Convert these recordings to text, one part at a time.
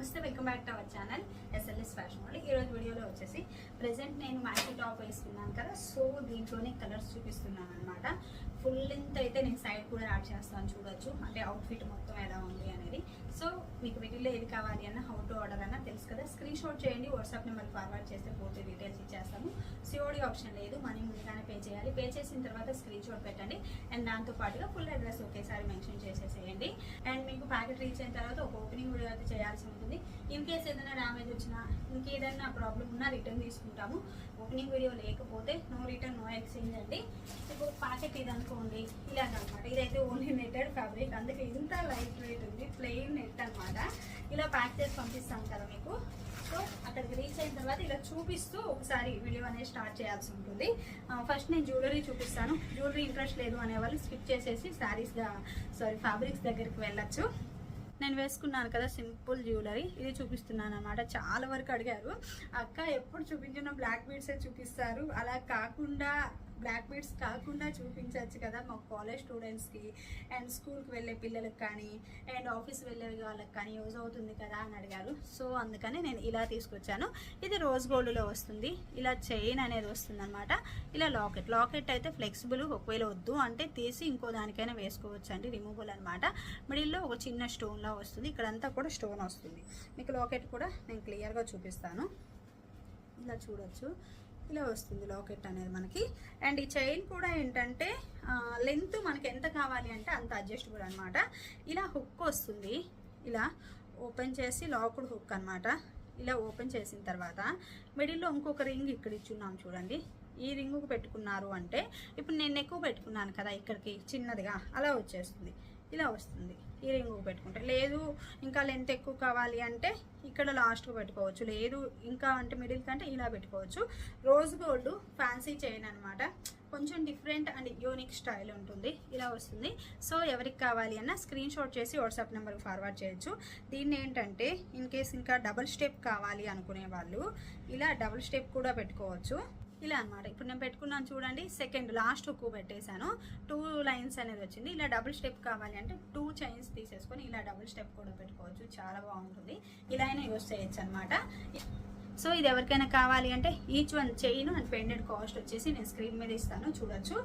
నమస్తే welcome back to our channel SLS fashion వాళ్ళు ఈరోజు వీడియోలో వచ్చేసి ప్రెసెంట్ నేను మ్యాక్సీ టాప్ వేసుకున్నాను కదా సో దీంట్లోనే కలర్స్ చూపిస్తున్నాను అనమాట ఫుల్ లెంత్ అయితే నేను సైడ్ కూడా యాడ్ చేస్తాను చూడొచ్చు అంటే అవుట్ఫిట్ మొత్తం ఎలా ఉంది అనేది. సో మీకు వీటిలో ఏది కావాలి అన్న హౌ టు ఆర్డర్ అన్న తెలుసు కదా. స్క్రీన్ షాట్ చేయండి వాట్సాప్ నెంబర్ ఫార్వర్డ్ చేస్తే పూర్తి డీటెయిల్స్ ఇచ్చేస్తాము. సిఓడి ఆప్షన్ లేదు మనీ ముందుగానే పే చేయాలి. పే చేసిన తర్వాత స్క్రీన్ షాట్ పెట్టండి. అండ్ దాంతో పాటుగా ఫుల్ అడ్రస్ ఒకేసారి మెన్షన్ చేసేసేయండి. ప్యాకెట్ రీచ్ అయిన తర్వాత ఒక ఓపెనింగ్ వీడియో అయితే చేయాల్సి ఉంటుంది. ఇన్ కేస్ ఏదైనా డ్యామేజ్ వచ్చినా ఇంకేదైనా ప్రాబ్లం ఉన్నా రిటర్న్ తీసుకుంటాము. ఓపెనింగ్ వీడియో లేకపోతే నో రిటర్న్ నో ఎక్స్చేంజ్ అండి. ఇప్పుడు ప్యాకెట్ ఇది అనుకోండి ఇలాగనమాట. ఇదైతే ఓన్లీ నెట్టెడ్ ఫ్యాబ్రిక్. అందుకే ఇంత లైట్ వెయిట్ ఉంది ప్లెయిన్ నెట్ అన్నమాట ఇలా ప్యాక్ చేసి పంపిస్తాం కదా మీకు. సో అక్కడికి రీచ్ అయిన తర్వాత ఇలా చూపిస్తూ ఒకసారి వీడియో అనేది స్టార్ట్ చేయాల్సి ఉంటుంది. ఫస్ట్ నేను జ్యువెలరీ చూపిస్తాను. జ్యువెలరీ ఇంట్రెస్ట్ లేదు అనే వాళ్ళు స్కిప్ చేసేసి శారీస్ సారీ ఫ్యాబ్రిక్స్ దగ్గరికి వెళ్ళొచ్చు. నేను వేసుకున్నాను కదా సింపుల్ జ్యువెలరీ. ఇది చూపిస్తున్నాను అనమాట చాలా వరకు అడిగారు. అక్క ఎప్పుడు చూపించిన? బ్లాక్ బీడ్సే చూపిస్తారు. అలా కాకుండా బ్లాక్ బీడ్స్ కాకుండా చూపించవచ్చు కదా మా కాలేజ్ స్టూడెంట్స్కి అండ్ స్కూల్కి వెళ్ళే పిల్లలకు కానీ అండ్ ఆఫీస్ వెళ్ళే వాళ్ళకి కానీ యూజ్ అవుతుంది కదా అని అడిగారు. సో అందుకని నేను ఇలా తీసుకొచ్చాను. ఇది రోజ్ గోల్డ్లో వస్తుంది. ఇలా చైన్ అనేది వస్తుంది అనమాట ఇలా లాకెట్ లాకెట్ అయితే ఫ్లెక్సిబుల్ ఒకవేళ వద్దు అంటే తీసి ఇంకో దానికైనా వేసుకోవచ్చు అండి రిమూవబుల్ అనమాట మిడిల్లో ఒక చిన్న స్టోన్లా వస్తుంది. ఇక్కడంతా కూడా స్టోన్ వస్తుంది. మీకు లాకెట్ కూడా నేను క్లియర్గా చూపిస్తాను. ఇలా చూడొచ్చు. ఇలా వస్తుంది లాకెట్ అనేది మనకి. అండ్ ఈ చైన్ కూడా ఏంటంటే లెంత్ మనకి ఎంత కావాలి అంటే అంత అడ్జస్టబుల్ అనమాట ఇలా హుక్ వస్తుంది. ఇలా ఓపెన్ చేసి లాక్డ్ హుక్ అనమాట ఇలా ఓపెన్ చేసిన తర్వాత మిడిల్లో ఇంకొక రింగ్ ఇక్కడ ఇచ్చున్నాం చూడండి. ఈ రింగుకు పెట్టుకున్నారు అంటే ఇప్పుడు నేను ఎక్కువ పెట్టుకున్నాను కదా ఇక్కడికి చిన్నదిగా అలా వచ్చేస్తుంది. ఇలా వస్తుంది. ఈ రింగు పెట్టుకుంటే లేదు ఇంకా లెంత్ ఎక్కువ కావాలి అంటే ఇక్కడ లాస్ట్కు పెట్టుకోవచ్చు. లేదు ఇంకా అంటే మిడిల్ కంటే ఇలా పెట్టుకోవచ్చు. రోజ్ గోల్డ్ ఫ్యాన్సీ చైన్ అనమాట కొంచెం డిఫరెంట్ అండ్ యూనిక్ స్టైల్ ఉంటుంది. ఇలా వస్తుంది. సో ఎవరికి కావాలి అన్న స్క్రీన్ షాట్ చేసి వాట్సాప్ నెంబర్కి ఫార్వర్డ్ చేయొచ్చు. దీన్ని ఏంటంటే ఇన్ కేస్ ఇంకా డబుల్ స్టెప్ కావాలి అనుకునే వాళ్ళు ఇలా డబుల్ స్టెప్ కూడా పెట్టుకోవచ్చు. ఇలా అనమాట ఇప్పుడు నేను పెట్టుకున్నాను చూడండి సెకండ్ లాస్ట్ హుక్ పెట్టేశాను. టూ లైన్స్ అనేది వచ్చింది. ఇలా డబుల్ స్టెప్ కావాలి అంటే టూ చైన్స్ తీసేసుకొని ఇలా డబుల్ స్టెప్ కూడా పెట్టుకోవచ్చు. చాలా బాగుంటుంది. ఇలా అయినా యూస్ చేయొచ్చు అనమాట సో ఇది ఎవరికైనా కావాలి అంటే each one chain and pendant cost వచ్చేసి నేను స్క్రీన్ మీద ఇస్తాను చూడొచ్చు.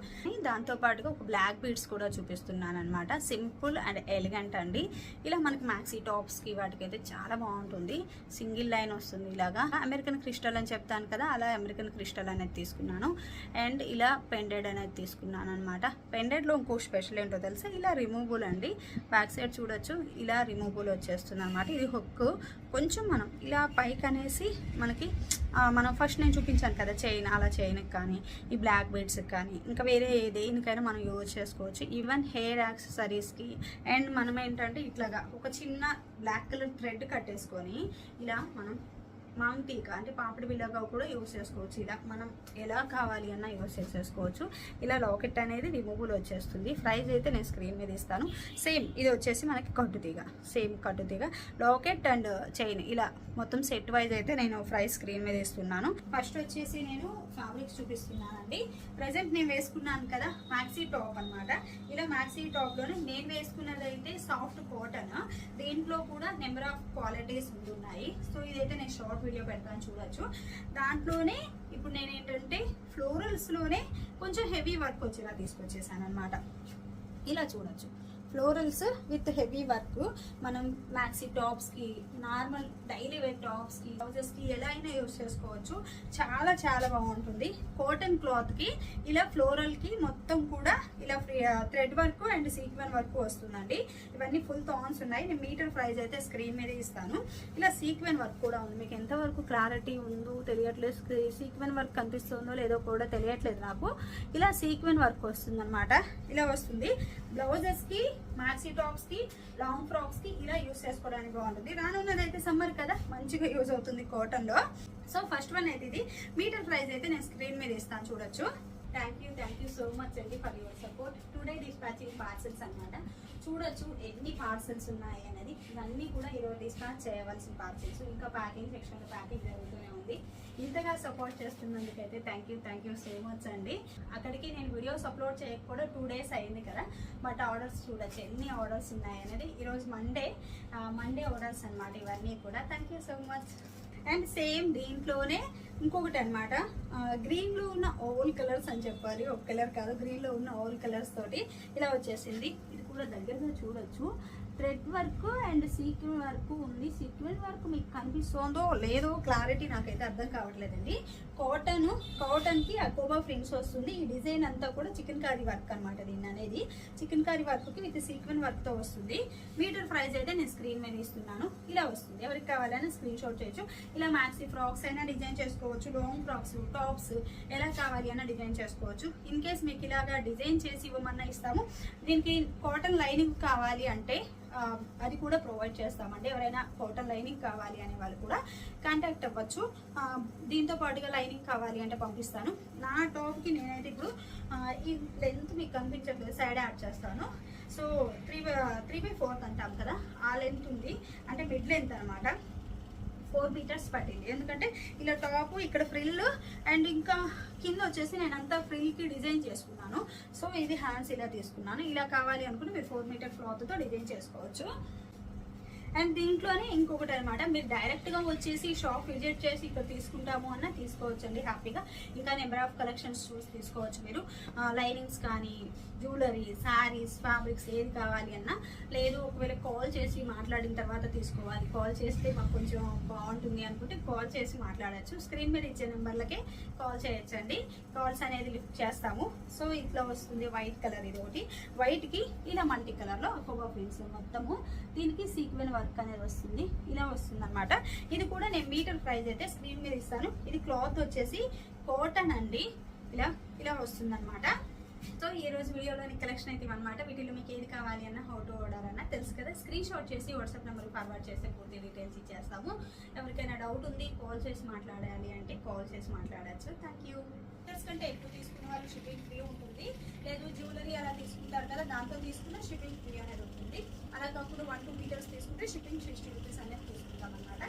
దాంతో పాటుగా ఒక బ్లాక్ బీడ్స్ కూడా చూపిస్తున్నాను అనమాట సింపుల్ అండ్ ఎలిగెంట్ అండి. ఇలా మనకి మ్యాక్సీ టాప్స్కి వాటికైతే చాలా బాగుంటుంది. సింగిల్ లైన్ వస్తుంది ఇలాగా. అమెరికన్ క్రిస్టల్ అని చెప్తాను కదా అలా అమెరికన్ క్రిస్టల్ అనేది తీసుకున్నాను. అండ్ ఇలా పెండెడ్ అనేది తీసుకున్నాను అనమాట పెండెడ్లో ఇంకో స్పెషల్ ఏంటో తెలుసా? ఇలా రిమూవబుల్ అండి. బ్యాక్ సైడ్ చూడొచ్చు. ఇలా రిమూవబుల్ వచ్చేస్తుంది అనమాట ఇది హుక్ కొంచెం మనం ఇలా పైకి అనేసి మనకి మనం ఫస్ట్ నేను చూపించాను కదా చైన్ అలా చైన్కి కానీ ఈ బ్లాక్ బీడ్స్కి కానీ ఇంకా వేరే దేనికైనా మనం యూజ్ చేసుకోవచ్చు. ఈవెన్ హెయిర్ యాక్సెసరీస్కి అండ్ మనం ఏంటంటే ఇట్లాగా ఒక చిన్న బ్లాక్ కలర్ థ్రెడ్ కట్టేసుకొని ఇలా మనం మాంటీక అంటే పాపిడి బిల్లగా కూడా యూస్ చేసుకోవచ్చు. ఇలా మనం ఎలా కావాలి అన్నా యూస్ చేసేసుకోవచ్చు. ఇలా లాకెట్ అనేది రిమూవల్ వచ్చేస్తుంది. ప్రైస్ అయితే నేను స్క్రీన్ మీద ఇస్తాను. సేమ్ ఇది వచ్చేసి మనకి కట్టుతీగ సేమ్ కట్టుతీగ లాకెట్ అండ్ చైన్ ఇలా మొత్తం సెట్ వైజ్ అయితే నేను ఫ్రైజ్ స్క్రీన్ మీద ఇస్తున్నాను. ఫస్ట్ వచ్చేసి నేను ఫ్యాబ్రిక్స్ చూపిస్తున్నానండి. ప్రజెంట్ నేను వేసుకున్నాను కదా మ్యాక్సీ టాప్ అనమాట ఇలా మ్యాక్సీ టాప్లోనే నేను వేసుకున్నది అయితే సాఫ్ట్ కాటన్ దీంట్లో కూడా నెంబర్ ఆఫ్ క్వాలిటీస్ ఉంటున్నాయి. సో ఇదైతే నేను షార్ట్ వీడియో పెడతాను చూడొచ్చు. దాంట్లోనే ఇప్పుడు నేను ఏంటంటే ఫ్లోరల్స్లోనే కొంచెం హెవీ వర్క్ వచ్చేలా తీసుకొచ్చేసాను అనమాట ఇలా చూడొచ్చు. Florals with heavy work. మనం మ్యాక్సీ టాప్స్కి నార్మల్ డైలీ వేర్ టాప్స్కి బ్లౌజెస్కి ఎలా అయినా యూస్ చేసుకోవచ్చు. చాలా చాలా బాగుంటుంది. కాటన్ క్లాత్కి ఇలా ఫ్లోరల్కి మొత్తం కూడా ఇలా thread work and sequin work వస్తుందండి. ఇవన్నీ ఫుల్ థాన్స్ ఉన్నాయి. నేను మీటర్ ప్రైజ్ అయితే స్క్రీన్ మీద ఇస్తాను. ఇలా సీక్వెన్ వర్క్ కూడా ఉంది. మీకు ఎంతవరకు క్లారిటీ ఉందో తెలియట్లేదు. సీక్వెన్ వర్క్ కనిపిస్తుందో లేదో కూడా తెలియట్లేదు నాకు. ఇలా సీక్వెన్ వర్క్ వస్తుందన్నమాట. ఇలా వస్తుంది. బ్లౌజెస్కి మ్యాక్సీ టాప్స్కి లాంగ్ ఫ్రాక్స్కి ఇలా యూస్ చేసుకోవడానికి బాగుంటుంది. రానున్నది అయితే సమ్మర్ కదా మంచిగా యూజ్ అవుతుంది కాటన్లో సో ఫస్ట్ వన్ అయితే ఇది. మీటర్ ప్రైస్ అయితే నేను స్క్రీన్ మీద ఇస్తాను చూడొచ్చు. Thank you thank you so much అండి for your support today dispatching parcels అన్నమాట. చూడొచ్చు ఎన్ని పార్సల్స్ ఉన్నాయి అనేది. ఇవన్నీ కూడా ఈరోజు డిస్పాచ్ చేయవలసిన పార్సల్స్ ఇంకా ప్యాకింగ్ సెక్షన్లో ప్యాకింగ్ జరుగుతూనే ఉంది. ఇంతగా support చేస్తున్నందుకైతే thank you thank you so much అండి. అక్కడికి నేను వీడియోస్ అప్లోడ్ చేయకపోవడం టూ డేస్ అయింది కదా బట్ ఆర్డర్స్ చూడొచ్చు. ఎన్ని ఆర్డర్స్ ఉన్నాయనేది ఈరోజు మండే మండే ఆర్డర్స్ అనమాట ఇవన్నీ కూడా. Thank you so much and same దీంట్లోనే ఇంకొకటి అనమాట గ్రీన్లో ఉన్న ఓల్ కలర్స్ అని చెప్పాలి. ఒక కలర్ కాదు గ్రీన్లో ఉన్న ఓల్ కలర్స్ తోటి ఇలా వచ్చేసింది. ఇది కూడా దగ్గరగా చూడొచ్చు. Thread work and sequin work ఉంది. సీక్వెన్ వర్క్ మీకు కనిపిస్తుందో లేదో క్లారిటీ నాకైతే అర్థం కావట్లేదండి. కాటన్ కాటన్కి అకోబా ప్రింట్స్ వస్తుంది. ఈ డిజైన్ అంతా కూడా చికెన్ కర్రీ వర్క్ అనమాట దీన్ని అనేది. చికెన్ కర్రీ వర్క్కి విత్ సీక్వెన్ వర్క్తో వస్తుంది. మీటర్ ప్రైస్ అయితే నేను స్క్రీన్ మీద ఇస్తున్నాను. ఇలా వస్తుంది. ఎవరికి కావాలన్నా స్క్రీన్ షాట్ చేయొచ్చు. ఇలా మ్యాక్సీ ఫ్రాక్స్ అయినా డిజైన్ చేసుకోవచ్చు. లాంగ్ ఫ్రాక్స్ టాప్స్ ఎలా కావాలి అన్న డిజైన్ చేసుకోవచ్చు. ఇన్ కేస్ మీకు ఇలాగా డిజైన్ చేసి ఇవ్వమన్నా ఇస్తాము. దీనికి కాటన్ లైనింగ్ కావాలి అంటే అది కూడా ప్రొవైడ్ చేస్తామండి. ఎవరైనా హోటల్ లైనింగ్ కావాలి అనే వాళ్ళు కూడా కాంటాక్ట్ అవ్వచ్చు. దీంతో పాటుగా లైనింగ్ కావాలి అంటే పంపిస్తాను. నా టాప్కి నేనైతే ఇప్పుడు ఈ లెంత్ మీకు కనిపించట్లేదు సైడ్ యాడ్ చేస్తాను. So three three by fourth అంటాం కదా ఆ లెంత్ ఉంది. అంటే మిడ్ లెంత్ అనమాట ఫోర్ మీటర్స్ పట్టింది. ఎందుకంటే ఇలా టాప్ ఇక్కడ ఫ్రిల్ అండ్ ఇంకా కింద వచ్చేసి నేను అంతా ఫ్రిల్కి డిజైన్ చేసుకున్నాను. సో ఇది హ్యాండ్స్ ఇలా తీసుకున్నాను. ఇలా కావాలి అనుకుంటే మీరు ఫోర్ మీటర్ క్లాత్తో డిజైన్ చేసుకోవచ్చు. అండ్ దీంట్లోనే ఇంకొకటి అనమాట మీరు డైరెక్ట్గా వచ్చేసి షాప్ విజిట్ చేసి ఇక్కడ తీసుకుంటాము అన్న తీసుకోవచ్చండి హ్యాపీగా. ఇంకా నెంబర్ ఆఫ్ కలెక్షన్స్ చూసి తీసుకోవచ్చు మీరు. లైనింగ్స్ కానీ జ్యువెలరీ శారీస్ ఫ్యాబ్రిక్స్ ఏది కావాలి అన్నా లేదు ఒకవేళ కాల్ చేసి మాట్లాడిన తర్వాత తీసుకోవాలి. కాల్ చేస్తే మాకు కొంచెం బాగుంటుంది అనుకుంటే కాల్ చేసి మాట్లాడచ్చు. స్క్రీన్ మీద ఇచ్చే నెంబర్లకే కాల్ చేయొచ్చండి. కాల్స్ అనేది లిఫ్ట్ చేస్తాము. సో ఇట్లా వస్తుంది వైట్ కలర్ ఇది ఒకటి. వైట్కి ఇలా మల్టీ కలర్లో ఒక్కొక్క ప్రింట్స్ మొత్తము. దీనికి సీక్వెన్ వర్క్ అనేది వస్తుంది. ఇలా వస్తుంది అనమాట ఇది కూడా నేను మీటర్ ప్రైస్ అయితే స్క్రీన్ మీద ఇస్తాను. ఇది క్లాత్ వచ్చేసి కాటన్ అండి. ఇలా ఇలా వస్తుంది అనమాట సో ఈ రోజు వీడియోలోని కలెక్షన్ అయితే అనమాట వీటిలో మీకు ఏది కావాలి అన్న హౌ టు ఆర్డర్ అన్న తెలుసు కదా. స్క్రీన్ షాట్ చేసి వాట్సాప్ నెంబర్ ఫార్వర్డ్ చేస్తే పూర్తి డీటెయిల్స్ ఇచ్చేస్తాము. ఎవరికైనా డౌట్ ఉంది కాల్ చేసి మాట్లాడాలి అంటే కాల్ చేసి మాట్లాడచ్చు. థ్యాంక్ యూ కంటే ఎక్కువ తీసుకున్న వాళ్ళు షిప్పింగ్ ఫ్రీ ఉంటుంది. లేదు జ్యువెలరీ అలా తీసుకుంటారు కదా దాంతో తీసుకున్న షిప్పింగ్ ఫ్రీ అనేది ఉంటుంది. అలా కాకుండా వన్ టూ మీటర్స్ తీసుకుంటే షిప్పింగ్ సిక్స్టీ రూపీస్ అనేది తీసుకుంటాం అనమాట